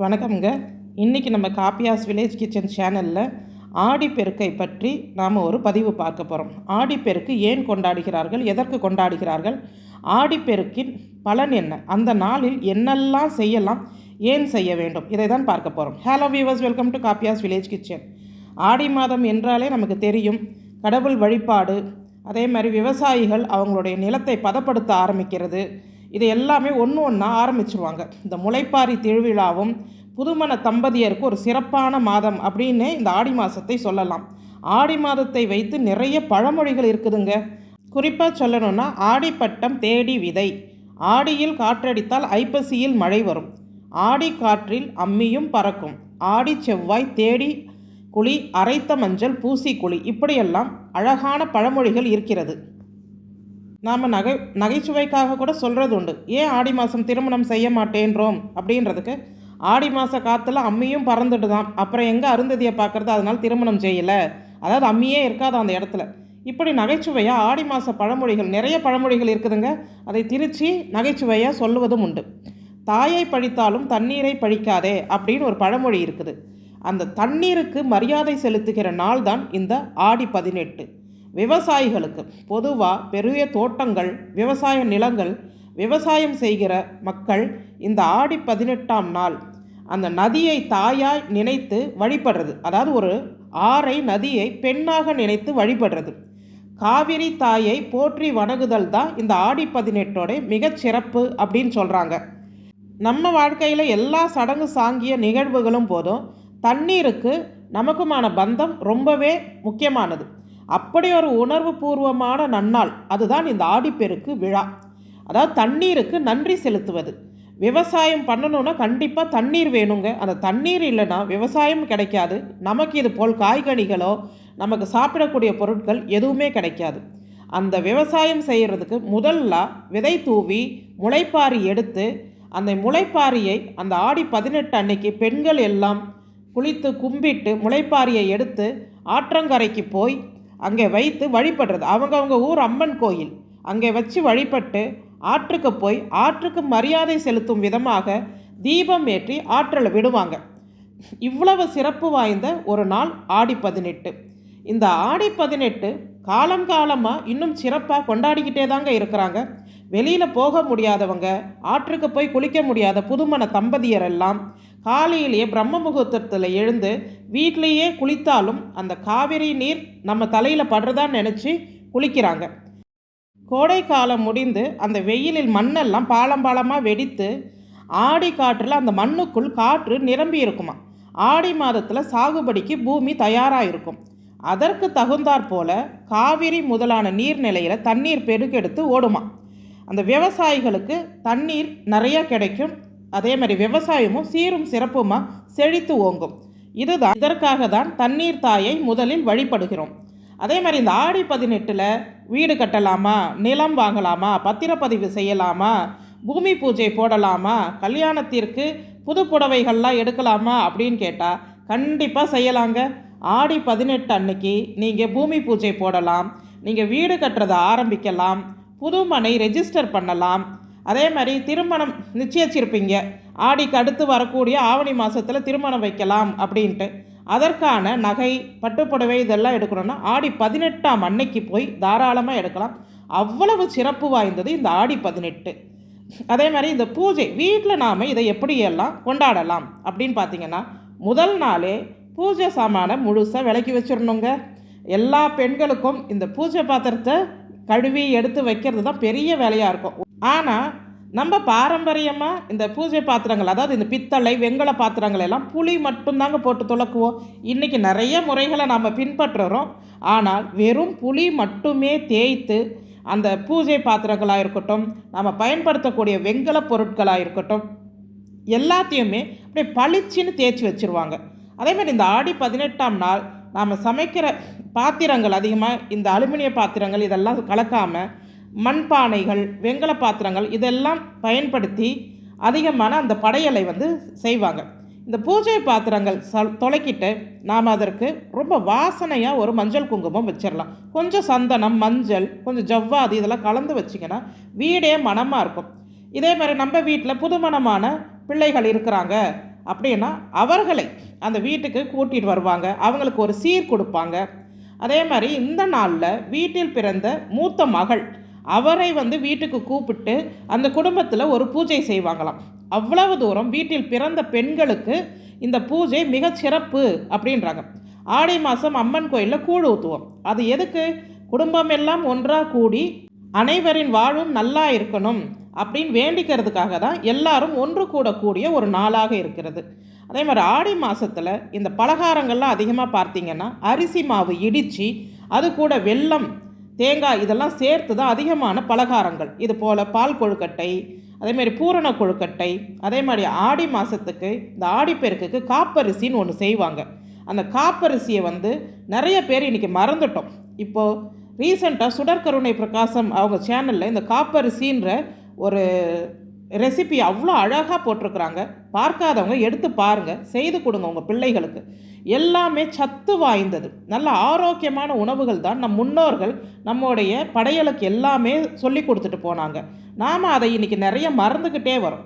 வணக்கம்ங்க. இன்றைக்கி நம்ம காப்பியாஸ் வில்லேஜ் கிச்சன் சேனலில் ஆடிப்பெருக்கை பற்றி நாம் ஒரு பதிவு பார்க்க போகிறோம் ஆடிப்பெருக்கு ஏன் கொண்டாடுகிறார்கள்? எதற்கு கொண்டாடுகிறார்கள்? ஆடிப்பெருக்கின் பலன் என்ன? அந்த நாளில் என்னெல்லாம் செய்யலாம்? ஏன் செய்ய வேண்டும்? இதை தான் பார்க்க போகிறோம் ஹலோ வியூவர்ஸ் வெல்கம் டு காப்பியாஸ் வில்லேஜ் கிச்சன். ஆடி மாதம் என்றாலே நமக்கு தெரியும் கடவுள் வழிபாடு அதே மாதிரி விவசாயிகள் அவங்களுடைய நிலத்தை பதப்படுத்த ஆரம்பிக்கிறது இது எல்லாமே ஒன்று ஒன்றா ஆரம்பிச்சிருவாங்க. இந்த முளைப்பாரி திருவிழாவும் புதுமண தம்பதியருக்கு ஒரு சிறப்பான மாதம் அப்படின்னு இந்த ஆடி மாதத்தை சொல்லலாம். ஆடி மாதத்தை வைத்து நிறைய பழமொழிகள் இருக்குதுங்க. குறிப்பாக சொல்லணும்னா ஆடிப்பட்டம் தேடி விதை. ஆடியில் காற்றடித்தால் ஐப்பசியில் மழை வரும். ஆடி காற்றில் அம்மியும் பறக்கும். ஆடி செவ்வாய் தேடி குழி அரைத்த மஞ்சள் பூசி குழி. இப்படியெல்லாம் அழகான பழமொழிகள் இருக்கிறது. நாம் நகை நகைச்சுவைக்காக கூட சொல்கிறது உண்டு. ஏன் ஆடி மாதம் திருமணம் செய்ய மாட்டேன்றோம்? அப்படின்றதுக்கு ஆடி மாத காற்றுல அம்மியும் பறந்துட்டு தான் அப்புறம் எங்கே அருந்ததியை பார்க்குறது? அதனால் திருமணம் செய்யலை. அதாவது அம்மியே இருக்காது அந்த இடத்துல. இப்படி நகைச்சுவையாக ஆடி மாத பழமொழிகள் நிறைய பழமொழிகள் இருக்குதுங்க. அதை திருச்சி நகைச்சுவையாக சொல்லுவதும் உண்டு. தாயை பழித்தாலும் தண்ணீரை பழிக்காதே அப்படின்னு ஒரு பழமொழி இருக்குது. அந்த தண்ணீருக்கு மரியாதை செலுத்துகிற நாள் தான் இந்த ஆடி பதினெட்டு. விவசாயிகளுக்கு பொதுவாக பெரிய தோட்டங்கள் விவசாய நிலங்கள் விவசாயம் செய்கிற மக்கள் இந்த ஆடி பதினெட்டாம் நாள் அந்த நதியை தாயாய் நினைத்து வழிபடுறது. அதாவது ஒரு ஆறை நதியை பெண்ணாக நினைத்து வழிபடுறது. காவிரி தாயை போற்றி வணங்குதல் தான் இந்த ஆடி பதினெட்டோட மிகச்சிறப்பு அப்படின்னு சொல்கிறாங்க நம்ம வாழ்க்கையில் எல்லா சடங்கு சாங்கிய நிகழ்வுகளும் போதும் தண்ணீருக்கு நமக்குமான பந்தம் ரொம்பவே முக்கியமானது. அப்படி ஒரு உணர்வு பூர்வமான நன்னாள். அதுதான் இந்த ஆடிப்பெருக்கு விழா. அதாவது தண்ணீருக்கு நன்றி செலுத்துவது. விவசாயம் பண்ணணுன்னா கண்டிப்பாக தண்ணீர் வேணுங்க. அந்த தண்ணீர் இல்லைன்னா விவசாயம் கிடைக்காது. நமக்கு இது போல் காய்கனிகளோ நமக்கு சாப்பிடக்கூடிய பொருட்கள் எதுவுமே கிடைக்காது. அந்த விவசாயம் செய்கிறதுக்கு முதல்ல விதை தூவி முளைப்பாரி எடுத்து அந்த முளைப்பாரியை அந்த ஆடி பதினெட்டு அன்னைக்கு பெண்கள் எல்லாம் குளித்து கும்பிட்டு முளைப்பாரியை எடுத்து ஆற்றங்கரைக்கு போய் அங்கே வைத்து வழிபடுறது. அவங்கவுங்க ஊர் அம்மன் கோயில். அங்கே வச்சு வழிபட்டு ஆற்றுக்கு போய் ஆற்றுக்கு மரியாதை செலுத்தும் விதமாக தீபம் ஏற்றி ஆற்றலை விடுவாங்க. இவ்வளவு சிறப்பு வாய்ந்த ஒரு நாள் ஆடி பதினெட்டு. இந்த ஆடி பதினெட்டு காலம் காலமாக இன்னும் சிறப்பாக கொண்டாடிக்கிட்டே தாங்க இருக்கிறாங்க. வெளியில் போக முடியாதவங்க ஆற்றுக்கு போய் குளிக்க முடியாத புதுமண தம்பதியர் எல்லாம் காலையிலேயே பிரம்ம முகூர்த்தத்தில் எழுந்து வீட்டிலேயே குளித்தாலும் அந்த காவிரி நீர் நம்ம தலையில் படுறதான்னு நினச்சி குளிக்கிறாங்க. கோடை காலம் முடிந்து அந்த வெயிலில் மண்ணெல்லாம் பாலம் பாலமாக வெடித்து ஆடி காற்றில் அந்த மண்ணுக்குள் காற்று நிரம்பி இருக்குமா? ஆடி மாதத்தில் சாகுபடிக்கு பூமி தயாராக இருக்கும். அதற்கு தகுந்தாற் போல காவிரி முதலான நீர்நிலையில் தண்ணீர் பெருக்கெடுத்து ஓடுமா அந்த விவசாயிகளுக்கு தண்ணீர் நிறைய கிடைக்கும். அதே மாதிரி விவசாயமும் சீரும் சிறப்புமா செழித்து ஓங்கும். இதுதான் இதற்காக தான் தண்ணீர் தாயை முதலில் வழிபடுகிறோம். அதே மாதிரி இந்த ஆடி பதினெட்டில் வீடு கட்டலாமா நிலம் வாங்கலாமா பத்திரப்பதிவு செய்யலாமா பூமி பூஜை போடலாமா கல்யாணத்திற்கு புது புடவைகள்லாம் எடுக்கலாமா அப்படின்னு கேட்டால் கண்டிப்பாக செய்யலாங்க. ஆடி பதினெட்டு அன்னைக்கு நீங்கள் பூமி பூஜை போடலாம் நீங்கள் வீடு கட்டுறதை ஆரம்பிக்கலாம் புது மனை ரெஜிஸ்டர் பண்ணலாம். அதே மாதிரி திருமணம் நிச்சயிச்சிருப்பீங்க. ஆடிக்கு அடுத்து வரக்கூடிய ஆவணி மாதத்தில் திருமணம் வைக்கலாம் அப்படின்ட்டு. அதற்கான நகை பட்டுப்புடவை இதெல்லாம் எடுக்கணும்னா ஆடி பதினெட்டாம் அன்னைக்கு போய் தாராளமாக எடுக்கலாம். அவ்வளவு சிறப்பு வாய்ந்தது இந்த ஆடி பதினெட்டு. அதே மாதிரி இந்த பூஜை வீட்டில் நாம் இதை எப்படியெல்லாம் கொண்டாடலாம் அப்படின்னு பார்த்தீங்கன்னா முதல் நாளே பூஜை சாமானை முழுசாக விலக்கி வச்சிடணுங்க எல்லா பெண்களுக்கும் இந்த பூஜை பாத்திரத்தை கழுவி எடுத்து வைக்கிறது தான் பெரிய வேலையாக இருக்கும். ஆனால் நம்ம பாரம்பரியமாக இந்த பூஜை பாத்திரங்கள் அதாவது இந்த பித்தளை வெங்கல பாத்திரங்கள் எல்லாம் புளி மட்டும்தாங்க போட்டு துளக்குவோம். இன்றைக்கி நிறைய முறைகளை நம்ம பின்பற்றுறோம். ஆனால் வெறும் புளி மட்டுமே தேய்த்து அந்த பூஜை பாத்திரங்களாக இருக்கட்டும் நம்ம பயன்படுத்தக்கூடிய வெங்கல பொருட்களாக இருக்கட்டும் எல்லாத்தையுமே அப்படியே பளிச்சுன்னு தேய்ச்சி வச்சுருவாங்க. அதேமாதிரி இந்த ஆடி பதினெட்டாம் நாள் நாம் சமைக்கிற பாத்திரங்கள் அதிகமாக இந்த அலுமினிய பாத்திரங்கள் இதெல்லாம் கலக்காமல் மண்பானைகள் வெங்கல பாத்திரங்கள் இதெல்லாம் பயன்படுத்தி அதிகமான அந்த படையலை வந்து செய்வாங்க. இந்த பூஜை பாத்திரங்கள் ச தொலைக்கிட்டு நாம் அதற்கு ரொம்ப வாசனையாக ஒரு மஞ்சள் குங்குமம் வச்சிடலாம் கொஞ்சம் சந்தனம் மஞ்சள் கொஞ்சம் ஜவ்வாது இதெல்லாம் கலந்து வச்சிங்கன்னா வீடே மனமாக இருக்கும். இதே மாதிரி நம்ம வீட்டில் புதுமணமான பிள்ளைகள் இருக்கிறாங்க அப்படின்னா அவர்களை அந்த வீட்டுக்கு கூட்டிகிட்டு வருவாங்க. அவங்களுக்கு ஒரு சீர் கொடுப்பாங்க. அதே மாதிரி இந்த நாளில் வீட்டில் பிறந்த மூத்த மகள் அவரை வந்து வீட்டுக்கு கூப்பிட்டு அந்த குடும்பத்தில் ஒரு பூஜை செய்வாங்களாம். அவ்வளவு தூரம் வீட்டில் பிறந்த பெண்களுக்கு இந்த பூஜை மிக சிறப்பு அப்படின்றாங்க. ஆடி மாதம் அம்மன் கோயிலில் கூழ் ஊற்றுவோம் அது எதுக்கு? குடும்பம் எல்லாம் ஒன்றாக கூடி அனைவரின் வாழ்வும் நல்லா இருக்கணும். அப்படின்னு வேண்டிக்கிறதுக்காக தான் எல்லாரும் ஒன்று கூடக்கூடிய ஒரு நாளாக இருக்கிறது. அதே மாதிரி ஆடி மாதத்தில் இந்த பலகாரங்கள்லாம் அதிகமாக பார்த்தீங்கன்னா அரிசி மாவு இடித்து அது கூட வெல்லம் தேங்காய் இதெல்லாம் சேர்த்து தான் அதிகமான பலகாரங்கள். இது போல் பால் கொழுக்கட்டை அதேமாரி பூரண கொழுக்கட்டை அதே மாதிரி ஆடி மாதத்துக்கு இந்த ஆடிப்பெருக்குக்கு காப்பரிசின்னு ஒன்று செய்வாங்க. அந்த காப்பரிசியை வந்து நிறைய பேர் இன்றைக்கி மறந்துட்டோம். இப்போது ரீசெண்டாக சுடற்கருணை பிரகாசம் அவங்க சேனலில் இந்த காப்பரிசின்ற ஒரு ரெசிபி அவ்வளோ அழகாக போட்டிருக்கிறாங்க. பார்க்காதவங்க எடுத்து பாருங்கள் செய்து கொடுங்க உங்கள் பிள்ளைகளுக்கு. எல்லாமே சத்து வாய்ந்தது. நல்ல ஆரோக்கியமான உணவுகள் தான் நம் முன்னோர்கள் நம்முடைய படையலுக்கு எல்லாமே சொல்லி கொடுத்துட்டு போனாங்க. நாம் அதை இன்றைக்கி நிறைய மறந்துக்கிட்டே வரோம்.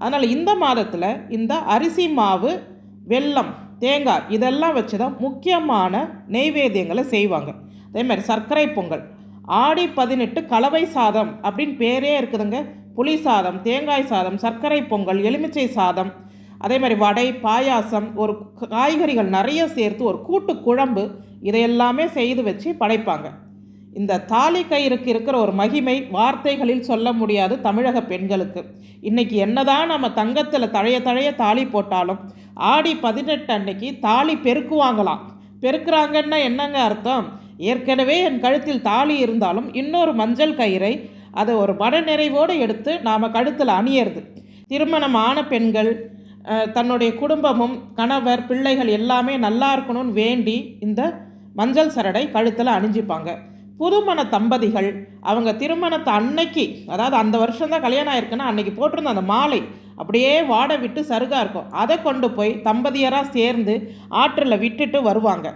அதனால் இந்த மாதத்தில் இந்த அரிசி மாவு வெல்லம் தேங்காய் இதெல்லாம் வச்சு தான் முக்கியமான நெய்வேத்தியங்களை செய்வாங்க. அதே மாதிரி சர்க்கரை பொங்கல் ஆடி பதினெட்டு கலவை சாதம் அப்படின்னு பேரே இருக்குதுங்க. புளி சாதம் தேங்காய் சாதம் சர்க்கரை பொங்கல் எலுமிச்சை சாதம். அதே மாதிரி வடை பாயாசம் ஒரு காய்கறிகள் நிறைய சேர்த்து ஒரு கூட்டு குழம்பு இதையெல்லாமே செய்து வச்சு படைப்பாங்க. இந்த தாலி கயிறுக்கு இருக்கிற ஒரு மகிமை வார்த்தைகளில் சொல்ல முடியாது தமிழக பெண்களுக்கு. இன்றைக்கி என்னதான் நம்ம தங்கத்தில் தழைய தழைய தாலி போட்டாலும் ஆடி பதினெட்டு அன்னைக்கு தாலி பெருக்குவாங்களாம். பெருக்கிறாங்கன்னா என்னங்க அர்த்தம்? ஏற்கனவே என் கழுத்தில் தாலி இருந்தாலும் இன்னொரு மஞ்சள் கயிறை அதை ஒரு மனநிறைவோடு எடுத்து நாம் கழுத்தில் அணியறது. திருமணம் ஆன பெண்கள் தன்னுடைய குடும்பமும் கணவர் பிள்ளைகள் எல்லாமே நல்லா இருக்கணும்னு வேண்டி இந்த மஞ்சள் சரடை கழுத்தில் அணிஞ்சிப்பாங்க. புதுமண தம்பதிகள் அவங்க திருமணத்தை அன்னைக்கு அதாவது அந்த வருஷம் தான் கல்யாணம் ஆயிருக்குன்னா அன்னைக்கு போட்டிருந்த அந்த மாலை அப்படியே வாட விட்டு சருகாக இருக்கும். அதை கொண்டு போய் தம்பதியராக சேர்ந்து ஆற்றில் விட்டுட்டு வருவாங்க.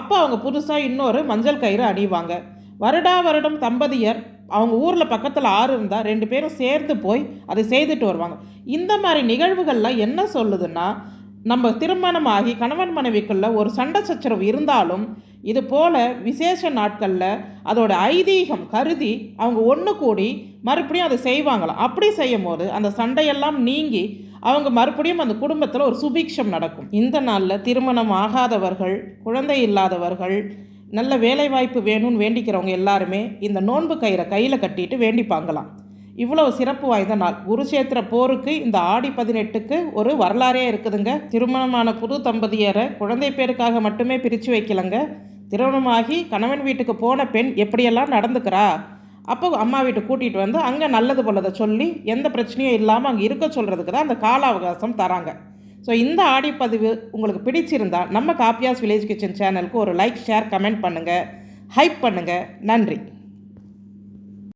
அப்போ அவங்க புதுசாக இன்னொரு மஞ்சள் கயிறு அணிவாங்க. வருடா வருடம் தம்பதியர் அவங்க ஊரில் பக்கத்தில் ஆறு இருந்தால் ரெண்டு பேரும் சேர்ந்து போய் அதை செய்துட்டு வருவாங்க. இந்த மாதிரி நிகழ்வுகள்லாம் என்ன சொல்லுதுன்னா நம்ம திருமணமாகி கணவன் மனைவிக்குள்ள ஒரு சண்டை சச்சரவு இருந்தாலும் இது போல் விசேஷ நாட்களில் அதோட ஐதீகம் கருதி அவங்க ஒன்று கூடி மறுபடியும் அதை செய்வாங்களாம். அப்படி செய்யும் போது அந்த சண்டையெல்லாம் நீங்கி அவங்க மறுபடியும் அந்த குடும்பத்தில் ஒரு சுபிக்ஷம் நடக்கும். இந்த நாளில் திருமணம் ஆகாதவர்கள் குழந்தை இல்லாதவர்கள் நல்ல வேலைவாய்ப்பு வேணும்னு வேண்டிக்கிறவங்க எல்லாருமே இந்த நோன்பு கயிறை கையில் கட்டிட்டு வேண்டிப்பாங்களாம். இவ்வளவு சிறப்பு வாய்ந்த நாள். குருஷேத்திர போருக்கு இந்த ஆடி பதினெட்டுக்கு ஒரு வரலாறே இருக்குதுங்க. திருமணமான புது தம்பதியரை குழந்தை பேருக்காக மட்டுமே பிரித்து வைக்கலங்க. திருமணமாகி கணவன் வீட்டுக்கு போன பெண் எப்படியெல்லாம் நடந்துக்கிறா? அப்போ அம்மா வீட்டை கூட்டிகிட்டு வந்து அங்கே நல்லது போலதை சொல்லி எந்த பிரச்சனையும் இல்லாமல் அங்கே இருக்க சொல்கிறதுக்கு தான் அந்த கால அவகாசம் தராங்க. ஸோ இந்த ஆடிப்பதிவு உங்களுக்கு பிடிச்சிருந்தால் நம்ம காப்பியாஸ் வில்லேஜ் கிச்சன் சேனலுக்கு ஒரு லைக் ஷேர் கமெண்ட் பண்ணுங்கள் ஹைப் பண்ணுங்கள் நன்றி.